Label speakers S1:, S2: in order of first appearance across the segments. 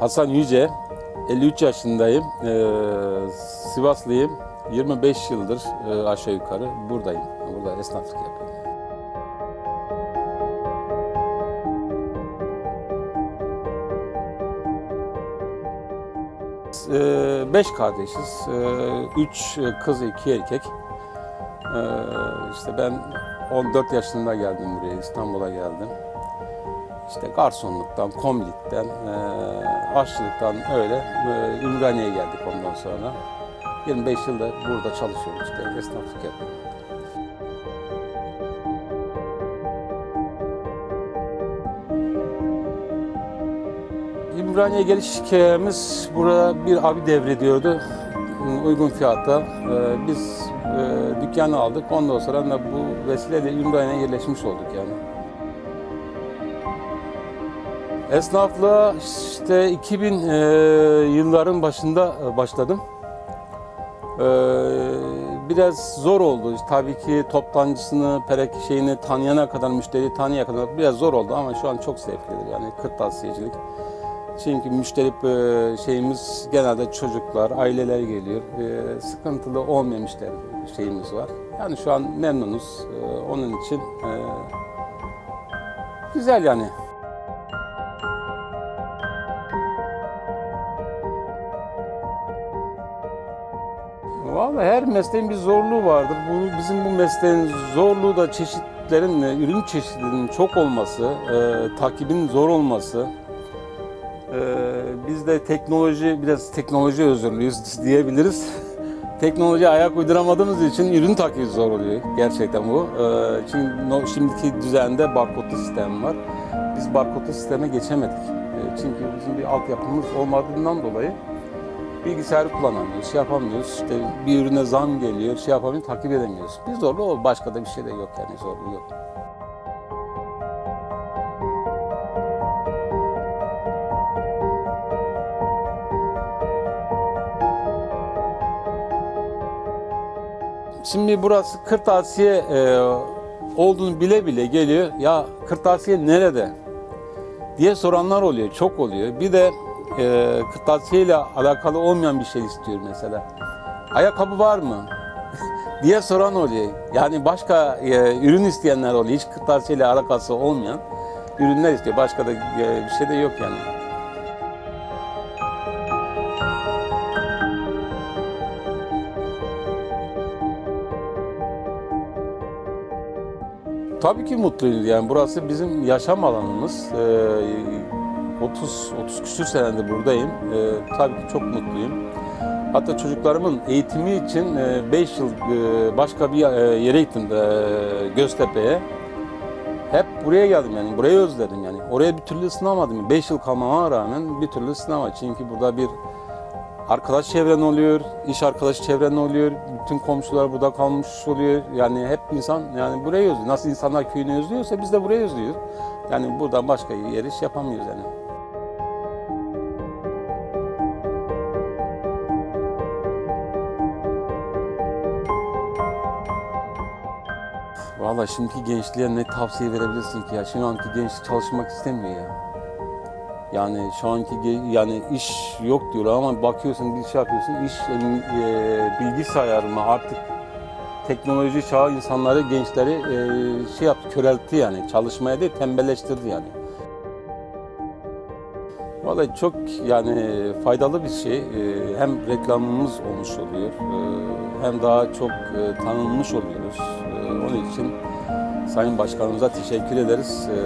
S1: Hasan Yüce, 53 yaşındayım. Ee, Sivaslıyım. 25 yıldır e, aşağı yukarı buradayım. Burada esnaflık yapıyorum. Ee, beş kardeşiz. Ee, üç kız, iki erkek. Ee, işte ben 14 yaşında geldim buraya, İstanbul'a geldim. İşte garsonluktan, komlikten, e, aşçılıktan öyle e, Ümraniye'ye geldik ondan sonra. 25 yılda burada çalışıyorum işte, esnaflık yapıyorum. Ümraniye geliş hikayemiz burada bir abi devrediyordu uygun fiyata. Ee, biz e, dükkanı aldık. Ondan sonra da bu vesileyle Ümraniye'ye yerleşmiş olduk yani. Esnaflığa işte 2000 e, yılların başında e, başladım. E, biraz zor oldu. Tabii ki toptancısını, perek şeyini tanıyana kadar, müşteri tanıyana kadar biraz zor oldu ama şu an çok zevklidir yani kırtasiyecilik. Çünkü müşteri e, şeyimiz genelde çocuklar, aileler geliyor. E, sıkıntılı olmayan müşteri şeyimiz var. Yani şu an memnunuz. E, onun için e, güzel yani. Vallahi her mesleğin bir zorluğu vardır. Bu bizim bu mesleğin zorluğu da çeşitlerin, e, ürün çeşitliliğinin çok olması, e, takibin zor olması. E, biz de teknoloji, biraz teknoloji özürlüyüz diyebiliriz. Teknolojiye ayak uyduramadığımız için ürün takibi zor oluyor gerçekten bu. E, çünkü no- şimdiki düzende barkodlu sistem var. Biz barkodlu sisteme geçemedik. E, çünkü bizim bir altyapımız olmadığından dolayı bilgisayarı kullanamıyoruz, şey yapamıyoruz. İşte bir ürüne zam geliyor, şey yapamıyoruz, takip edemiyoruz. Bir zorluğu o, başka da bir şey de yok yani zorluğu yok. Şimdi burası kırtasiye e, olduğunu bile bile geliyor. Ya kırtasiye nerede? diye soranlar oluyor, çok oluyor. Bir de e, kırtasiye ile alakalı olmayan bir şey istiyor mesela. Ayakkabı var mı? diye soran oluyor. Yani başka e, ürün isteyenler oluyor. Hiç kırtasiye ile alakası olmayan ürünler istiyor. Başka da e, bir şey de yok yani. Tabii ki mutluyuz yani burası bizim yaşam alanımız. Ee, 30 30 küsür senedir buradayım. Ee, tabii ki çok mutluyum. Hatta çocuklarımın eğitimi için 5 yıl e, başka bir e, yere gittim e, Göztepe'ye. Hep buraya geldim yani burayı özledim yani. Oraya bir türlü ısınamadım. 5 yıl kalmama rağmen bir türlü ısınamadım. Çünkü burada bir arkadaş çevren oluyor, iş arkadaşı çevren oluyor, bütün komşular burada kalmış oluyor. Yani hep insan yani burayı özlüyor. Nasıl insanlar köyünü özlüyorsa biz de burayı özlüyoruz. Yani buradan başka yer iş yapamıyoruz yani. Valla şimdiki gençliğe ne tavsiye verebilirsin ki ya? Şu anki gençlik çalışmak istemiyor ya. Yani şu anki yani iş yok diyorlar ama bakıyorsun bir şey yapıyorsun iş e, bilgisayar mı artık teknoloji çağı insanları gençleri e, şey yaptı köreltti yani çalışmaya değil tembelleştirdi yani. Vallahi çok yani faydalı bir şey. E, hem reklamımız olmuş oluyor e, hem daha çok e, tanınmış oluyoruz. E, onun için Sayın Başkanımıza teşekkür ederiz. E,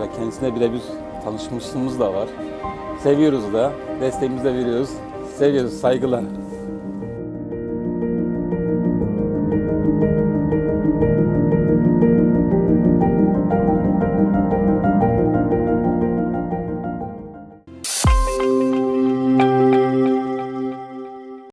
S1: ve kendisine birebir tanışmışlığımız da var. Seviyoruz da, desteğimizi de veriyoruz. Seviyoruz, saygılar.